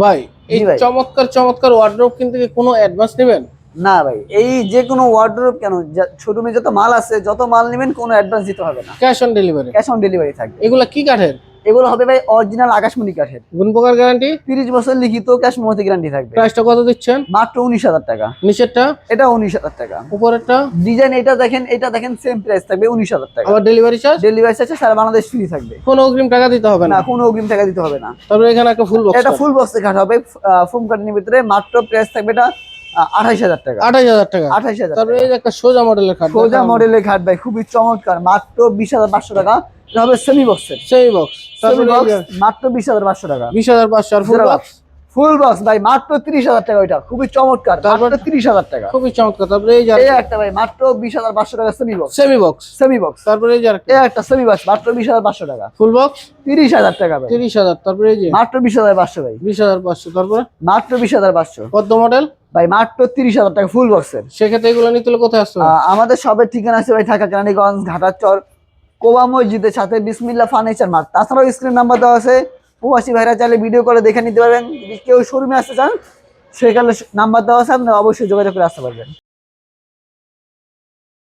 ভাই এই। চমৎকার চমৎকার ওয়ার্ড্রোব কিন্তু কি কোনো অ্যাডভান্স নেবেন? না ভাই এই যে কোনো ওয়ার্ডরোব কেন শোরুমে যত মাল আছে যত মাল নেবেন কোনো অ্যাডভান্স দিতে হবে না। Cash on delivery cash on delivery থাকবে। এগুলো কি কাঠের? এগুলো হবে ভাই অরিজিনাল আকাশমণি কাঠের গুণ প্রকার গ্যারান্টি তিরিশ বছর লিখিত ক্যাশ মমতি গ্যারান্টি থাকবে। প্রাইসটা কত দিচ্ছেন? মাত্র উনিশ হাজার টাকা। নিচেরটা? এটা উনিশ হাজার টাকা। উপরেরটা? ডিজাইন এটা দেখেন এটা দেখেন সেম প্রাইস থাকবে উনিশ হাজার টাকা। আবার ডেলিভারি চার্জ ডেলিভারি চার্জে সারা বাংলাদেশ ফ্রি থাকবে। কোনো অগ্রিম টাকা দিতে হবে না। কোনো অগ্রিম টাকা দিতে হবে না। তারপরে এখানে একটা ফুল বক্স এটা ফুল বক্সে কাঠ হবে ফোম কাটিনের ভিতরে। মাত্র প্রাইস থাকবে এটা আঠাইশ হাজার টাকা। আঠাশ হাজার টাকা। আঠাইশ হাজার তারপরে এই একটা সোজা মডেলের খাট সোজা মডেলের খাট ভাই খুবই চমৎকার। মাত্র বিশ হাজার পাঁচশো টাকা। এটা হবে সেমি বক্সের সেই বক্স সেমি বক্স মাত্র বিশ হাজার পাঁচশো টাকা। বিশ হাজার পাঁচশো আর ফুল বক্স ফুল বক্স ভাই মাত্র তিরিশ হাজার টাকা ওইটা। খুবই চমৎকার। তারপর- তিরিশ হাজার টাকা। খুবই চমৎকার। তারপরে এই যে একটা ভাই মাত্র বিশ হাজার পাঁচশো টাকা semi box semi box semi box তারপরে এই যে একটা সেমি বক্স মাত্র বিশ হাজার পাঁচশো টাকা। ফুল বক্স তিরিশ হাজার টাকা ভাই। তিরিশ হাজার। তারপরে এই যে। মাত্র বিশ হাজার পাঁচশো ভাই। বিশ হাজার পাঁচশো। তারপরে? মাত্র বিশ হাজার পাঁচশো। পদ্ম মডেল ভাই মাত্র তিরিশ হাজার টাকা ফুল বক্সের সেক্ষেত্রে এগুলো নিতে কোথায় আসতো আমাদের সবের ঠিকানা আছে ভাই ঢাকা কেরানীগঞ্জ ঘাটাচর কোবা মসজিদের সাথে বিসমিল্লা ফার্নিচার মার্ট। তাছাড়াও স্ক্রিন নাম্বার দেওয়া আছে। প্রবাসী ভাইরা চাইলে ভিডিও করে দেখে নিতে পারবেন। যদি কেউ শোরুমে আসতে চান সেখানে নাম্বার দেওয়া আছে আপনি অবশ্যই যোগাযোগ করে আসতে পারবেন।